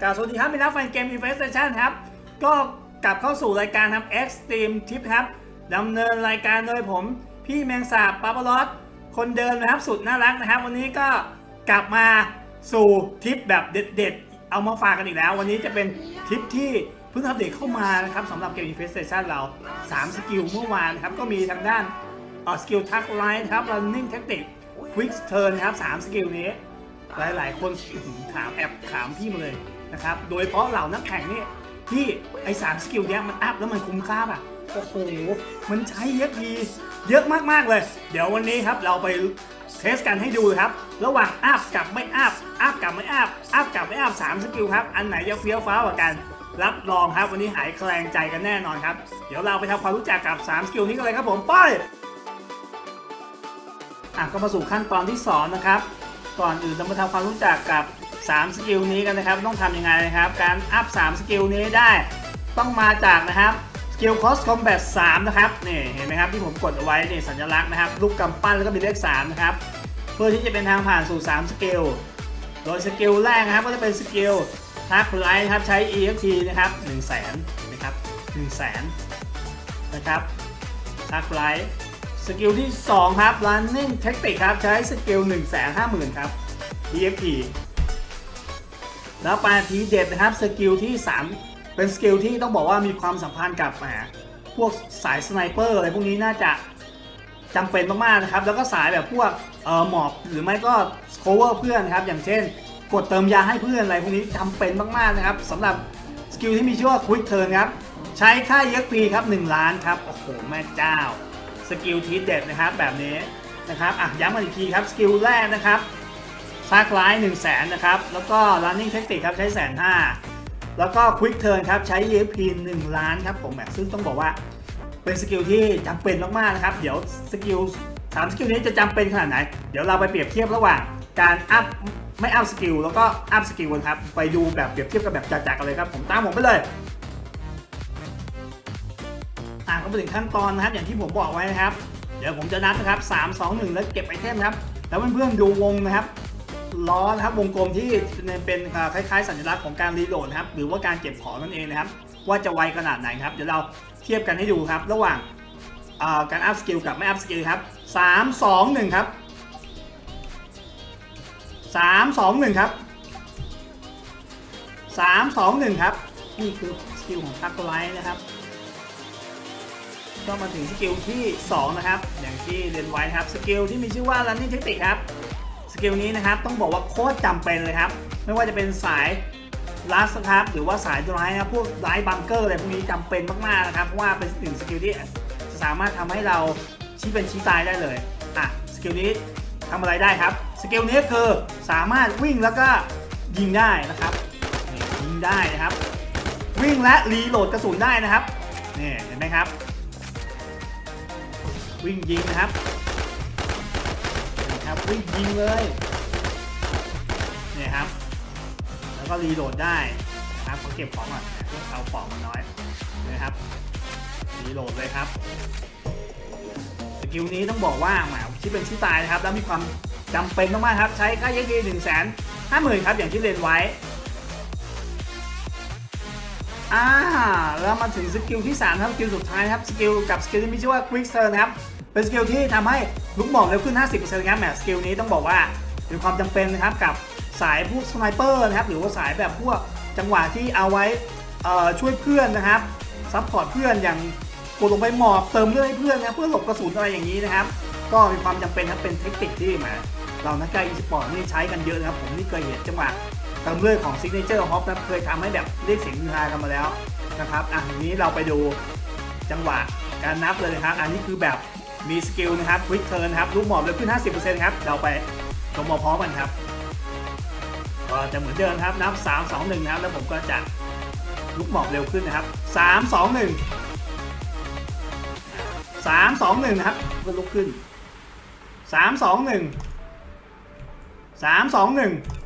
กล่าวสวัสดีครับมีนักแฟนเกม Infestation ครับ ก็กลับเข้าสู่รายการครับ Extreme Tip ครับดำเนินรายการโดยผม พี่แมงสาบปาปารอสคนเดิมนะครับสุดน่ารักนะครับ วันนี้ก็กลับมาสู่ทริปแบบเด็ดๆ เอามาฝากกันอีกแล้ว วันนี้จะเป็นทริปที่เพิ่งอัปเดตเข้ามานะครับสำหรับเกม Infestation เรา 3 สกิลเมื่อวานนะครับ ก็มีทางด้านออสกิลทักไลน์ครับ running tactic quick turn นครับ 3 สกิลนี้ หลายๆ คนถามแอบถามพี่มาเลย นะครับ โดยเฉพาะเหล่านักแข่งนี่ที่ไอ้สามสกิลเนี้ยมันอัพแล้วมันคุ้มค่าป่ะโอ้โหมันใช้เยอะดีเยอะมากๆเลย เดี๋ยววันนี้ครับเราไปเทสกันให้ดูครับ ระหว่างอัพกับไม่อัพอัพกับไม่อัพอัพกับไม่อัพสามสกิลครับ อันไหนจะเฟี้ยวฟ้าวกว่ากัน รับรองครับวันนี้หายแคลงใจกันแน่นอนครับ เดี๋ยวเราไปทำความรู้จักกับ3สกิลนี้กันเลยครับผมไปอะก็มาสู่ขั้นตอนที่สองนะครับ ก่อนอื่นเรามาทำความรู้จักกับ 3 สกิลนี้กันนะครับ ต้องทำยังไงนะครับ การอัพ 3 สกิลนี้ได้ต้องมาจากนะครับสกิล cross combat 3นะครับนี่เห็นไหมครับที่ผมกดเอาไว้นี่สัญลักษณ์นะครับรูปกำปั้นแล้วก็มีเลข3นะครับเพื่อที่จะเป็นทางผ่านสู่ 3 สกิลโดยสกิลแรกนะครับก็จะเป็นสกิลทักไลท์นะครับใช้ EFT นะครับ1 0 0 0 0แสนเห็นไหมครับ1 0 0 0 0แสนนะครับทักไลท์สกิลที่ 2 ครับ running tactic ครับ ใช้สกิล1 5 0 0 0 0 ครับ EFT แล้วปาทีเด็ดนะครับสกิลที่ 3 เป็นสกิลที่ต้องบอกว่ามีความสัมพันธ์กับแหมพวกสายสไนเปอร์อะไรพวกนี้น่าจะจำเป็นมากๆนะครับ แล้วก็สายแบบพวกเอ่อหมอบหรือไม่ก็ cover เพื่อนครับ อย่างเช่น กดเติมยาให้เพื่อนอะไรพวกนี้จำเป็นมากๆนะครับสำหรับสกิลที่มีชื่อว่า quick turn ครับ ใช้ค่า EXP ครับ 1 ล้านครับ โอ้โห แม่เจ้า สกิลทีเด็ดนะครับแบบนี้นะครับอะย้ำอีกทีครับ สกิลแรกนะครับ ซากไลน์1 0 0 0 0แสนนะครับ แล้วก็ running tactic ครับใช้แสนห้าแล้วก็ quick turn ครับใช้ EXP 1 ล้านครับผมแบบซึ่งต้องบอกว่าเป็นสกิลที่จำเป็นมากๆนะครับ เดี๋ยวสกิลสามสกิลนี้จะจำเป็นขนาดไหน เดี๋ยวเราไปเปรียบเทียบระหว่างการอัพไม่อัพสกิลแล้วก็อัพสกิลกันครับ ไปดูแบบเปรียบเทียบกันแบบจัดๆกันเลยครับ ผมตามผมไปเลยอะก็มาถึงขั้นตอนนะครับ อย่างที่ผมบอกไว้นะครับ เดี๋ยวผมจะนับนะครับ 3 2 1 แล้วเก็บไอเทมครับ แล้วเพื่อนๆดูวงนะครับ ล้อนะครับวงกลมที่เป็นคล้ายๆ สัญลักษณ์ของการรีโหลดนะครับหรือว่าการเก็บของนั่นเองนะครับ ว่าจะไวขนาดไหนครับ เดี๋ยวเราเทียบกันให้ดูครับ ระหว่างการอัพสกิลกับไม่อัพสกิลครับ3 2 1ครับ3 2 1ครับ3 2 1ครับ นี่คือสกิลของทักไลท์นะครับก็มาถึงสกิลที่ 2 นะครับ อย่างที่เรียนไว้ครับ สกิลที่มีชื่อว่า running tactic ครับ สกิลนี้นะครับต้องบอกว่าโคตรจำเป็นเลยครับ ไม่ว่าจะเป็นสายลัสครับหรือว่าสายดรายนะครับพวกไลท์บังเกอร์อะไรพวกนี้จำเป็นมากๆนะครับเพราะว่าเป็นหนึ่งสกิลที่สามารถทำให้เราชี้เป็นชี้ตายได้เลยอะสกิลนี้ทำอะไรได้ครับ สกิลนี้คือสามารถวิ่งแล้วก็ยิงได้นะครับนี่ยิงได้นะครับ วิ่งและรีโหลดกระสุนได้นะครับนี่เห็นไหมครับ วิ่งยิงนะครับ นี่ครับวิ่งยิงเลยเนี่ยครับ แล้วก็รีโหลดได้นะครับเขาเก็บของก่อนเพื่อเอาของมันน้อยนะครับรีโหลดเลยครับสกิลนี้ต้องบอกว่าหมาที่เป็นที่ตายนะครับ แล้วมีความจำเป็นมากๆครับ ใช้ค่าเยอะๆหนึ่งแสนห้าหมื่นครับอย่างที่เรียนไว้อ่าแล้วมาถึงสกิลที่3ครับสกิลสุดท้ายครับสกิลกับสกิลที่มีชื่อว่า Quick Turn นะครับ เป็นสกิลที่ทำให้ลูกหมอกเร็วขึ้น 50%ครับแหมสกิลนี้ต้องบอกว่าเป็นความจำเป็นนะครับกับสายพวกสไนเปอร์นะครับหรือว่าสายแบบพวกจังหวะที่เอาไว้ช่วยเพื่อนนะครับซัพพอร์ตเพื่อนอย่างกดลงไปหมอบเติมเลือดให้เพื่อนนะเพื่อหลบกระสุนอะไรอย่างนี้นะครับ ก็มีความจำเป็นครับเป็นเทคนิคที่มาเรานักกีฬาอีสปอร์ตนี่ใช้กันเยอะนะครับผมนี่เคยเห็นจังหวะเติมเลือดของ Signature Hop นะเคยทำให้แบบเรียกเสียงฮือฮากันมาแล้วนะครับอะทีนี้เราไปดูจังหวะการนับเลยนะครับ อันนี้คือแบบ มีสกิลนะครับ Quick Turn นครับลูกหมอบเร็วขึ้น 50%ครับ เราไปชมพร้อมกันครับ ก็จะเหมือนเดิมครับ นับ 3 2 1นะครับ แล้วผมก็จะลูกหมอบเร็วขึ้นนะครับ 3 2 1 3 2 1 นะครับก็ลุกขึ้น 3 2 1 3 2 1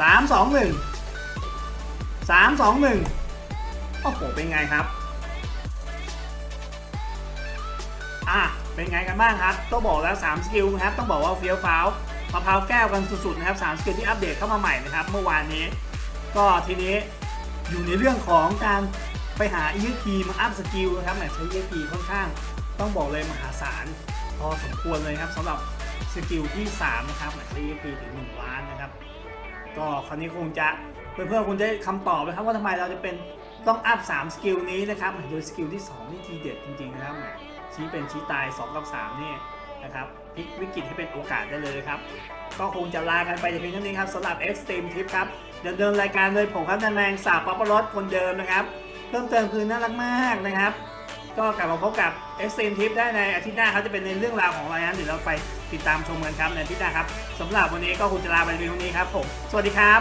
สามสองหนึ่งสามสองหนึ่งโอ้โหเป็นไงครับ อะเป็นไงกันบ้างครับต้องบอกแล้ว 3 สกิลนะครับต้องบอกว่าเฟี้ยวฟ้าวมะพร้าวแก้วกันสุดๆนะครับสามสกิลที่อัปเดตเข้ามาใหม่นะครับเมื่อวานนี้ ก็ทีนี้อยู่ในเรื่องของการไปหา EXP มาอัพสกิลนะครับแหมใช้ EXP ค่อนข้าง ต้องบอกเลยมหาศาลพอสมควรเลยครับสำหรับสกิลที่3นะครับแหมใช้ EXP ถึง1ล้านนะครับก็คราวนี้คงจะเพื่อนๆคงได้คำตอบนะครับว่าทำไมเราจะเป็นต้องอัพ3สกิลนี้นะครับโดยสกิลที่2นี่ทีเด็ดจริงๆนะครับแหม ชี้เป็นชี้ตาย 2 กับ3นี่นะครับพลิกวิกฤตให้เป็นโอกาสได้เลยครับ ก็คงจะลากันไปแต่เพียงเท่านี้ครับสำหรับ Extreme Tip ครับดำเนินรายการโดยผมครับนันแมงสาบป๊อปปอรสคนเดิมนะครับ เพิ่มเติมคือน่ารักมากนะครับ ก็กลับมาพบกับ Extreme Tip ได้ในอาทิตย์หน้าเขาจะเป็นในเรื่องราวของอะไรนั้นเดี๋ยวเราไปติดตามชมกันครับในอาทิตย์หน้าครับสำหรับวันนี้ก็คงจะลาไปเพียงเท่านี้ครับผมสวัสดีครับ